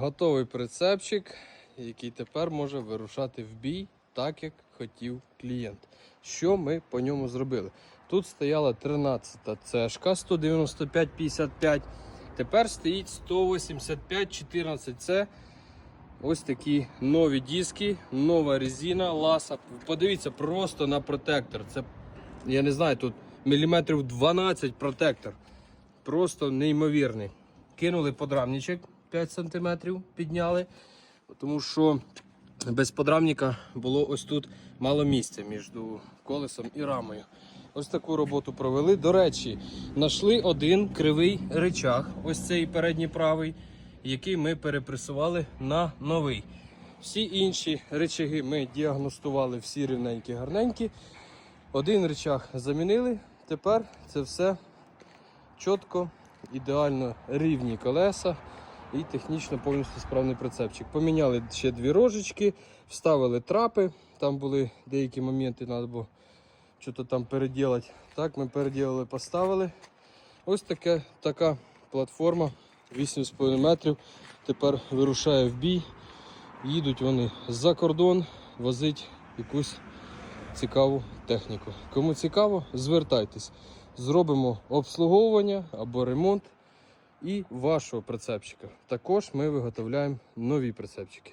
Готовий прицепчик, який тепер може вирушати в бій, так як хотів клієнт. Що ми по ньому зробили? Тут стояла 13-та цешка 195-55. Тепер стоїть 185-14. Це ось такі нові диски, нова резина, ласа. Подивіться просто на протектор. Це, я не знаю, тут міліметрів 12 протектор. Просто неймовірний. Кинули подрамничок 5 см, підняли, тому що без подрамника було ось тут мало місця між колесом і рамою. Ось таку роботу провели. До речі, знайшли один кривий речах, ось цей передній правий, який ми перепресували на новий. Всі інші речаги ми діагностували всі рівненькі, гарненькі. Один речах замінили. Тепер це все чітко, ідеально рівні колеса і технічно повністю справний прицепчик. Поміняли ще дві рожечки, вставили трапи. Там були деякі моменти, треба було щось там переділати. Так, ми переділили, поставили. Ось таке, така платформа 8,5 метрів. Тепер вирушає в бій. Їдуть вони за кордон, возить якусь цікаву техніку. Кому цікаво, звертайтесь. Зробимо обслуговування або ремонт і вашого прицепчика. Також ми виготовляємо нові прицепчики.